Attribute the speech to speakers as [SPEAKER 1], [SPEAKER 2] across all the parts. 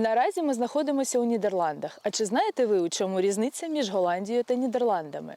[SPEAKER 1] Наразі ми знаходимося у Нідерландах. А чи знаєте ви, у чому різниця між Голландією та Нідерландами?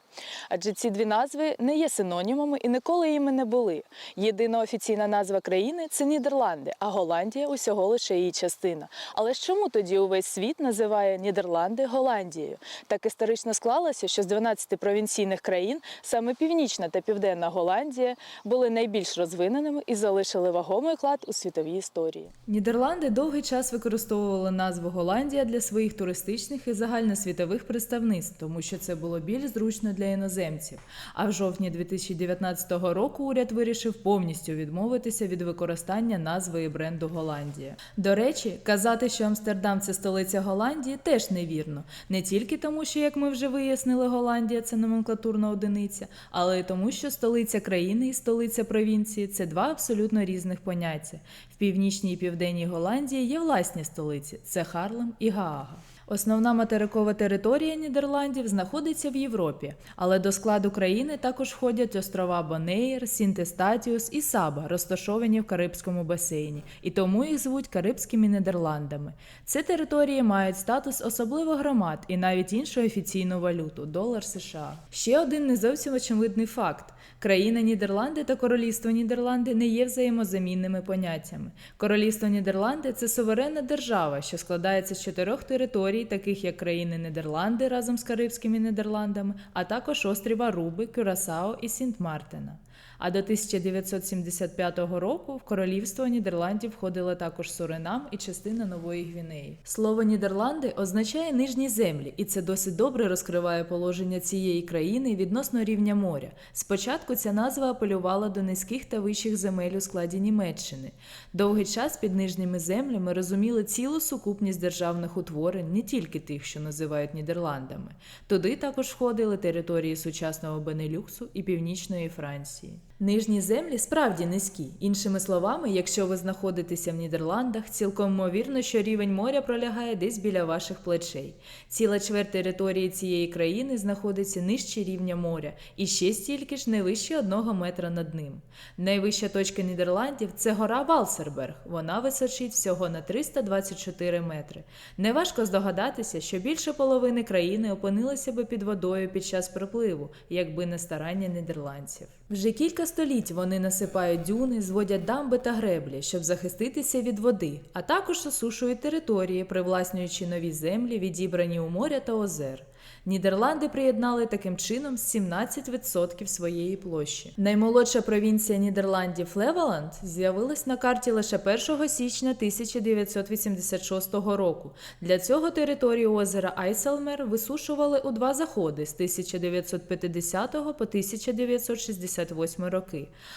[SPEAKER 1] Адже ці дві назви не є синонімами і ніколи їми не були. Єдина офіційна назва країни це Нідерланди, а Голландія усього лише її частина. Але чому тоді увесь світ називає Нідерланди Голландією? Так історично склалося, що з 12 провінційних країн саме Північна та Південна Голландія були найбільш розвиненими і залишили вагомий клад у світовій історії.
[SPEAKER 2] Нідерланди довгий час використовували назву Голландія для своїх туристичних і загальносвітових представництв, тому що це було більш зручно для іноземців. А в жовтні 2019 року уряд вирішив повністю відмовитися від використання назви і бренду Голландія. До речі, казати, що Амстердам це столиця Голландії, теж невірно. Не тільки тому, що, як ми вже вияснили, Голландія це номенклатурна одиниця, але й тому, що столиця країни і столиця провінції це два абсолютно різних поняття. В північній і південній Голландії є власні столиці це Харлем і Гаага. Основна материкова територія Нідерландів знаходиться в Європі, але до складу країни також входять острова Бонеєр, Сінтестатіус і Саба, розташовані в Карибському басейні, і тому їх звуть Карибськими Нідерландами. Ці території мають статус особливо громад і навіть іншу офіційну валюту долар США. Ще один не зовсім очевидний факт: країна Нідерланди та Королівство Нідерланди не є взаємозамінними поняттями. Королівство Нідерланди це суверенна держава, що складається з чотирьох територій, таких як країни Нідерланди разом з Карибськими Нідерландами, а також острів Аруби, Кюрасао і Сінт-Мартина. А до 1975 року в королівство Нідерландів входили також Суринам і частина Нової Гвінеї. Слово Нідерланди означає нижні землі, і це досить добре розкриває положення цієї країни відносно рівня моря. Спочатку ця назва апелювала до низьких та вищих земель у складі Німеччини. Довгий час під нижніми землями розуміли цілу сукупність державних утворень, не тільки тих, що називають Нідерландами. Туди також входили території сучасного Бенелюксу і Північної Франції праці. Нижні землі справді низькі. Іншими словами, якщо ви знаходитеся в Нідерландах, цілком ймовірно, що рівень моря пролягає десь біля ваших плечей. Ціла чверть території цієї країни знаходиться нижче рівня моря, і ще стільки ж не вище одного метра над ним. Найвища точка Нідерландів це гора Валсерберг. Вона височить всього на 324 метри. Неважко здогадатися, що більше половини країни опинилися би під водою під час припливу, якби не старання нідерландців. Вже кілька століть вони насипають дюни, зводять дамби та греблі, щоб захиститися від води, а також осушують території, привласнюючи нові землі, відібрані у моря та озер. Нідерланди приєднали таким чином 17% своєї площі. Наймолодша провінція Нідерландів Флевеланд з'явилась на карті лише 1 січня 1986 року. Для цього територію озера Айселмер висушували у два заходи з 1950 по 1968 роки.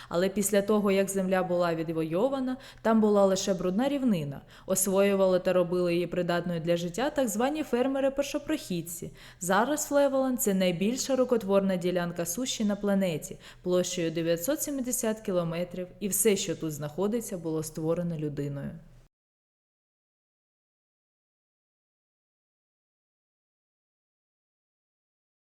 [SPEAKER 2] Але після того, як земля була відвойована, там була лише брудна рівнина. Освоювали та робили її придатною для життя так звані фермери-першопрохідці. Зараз Флеволанд – це найбільша рукотворна ділянка суші на планеті, площею 970 кілометрів, і все, що тут знаходиться, було створено людиною.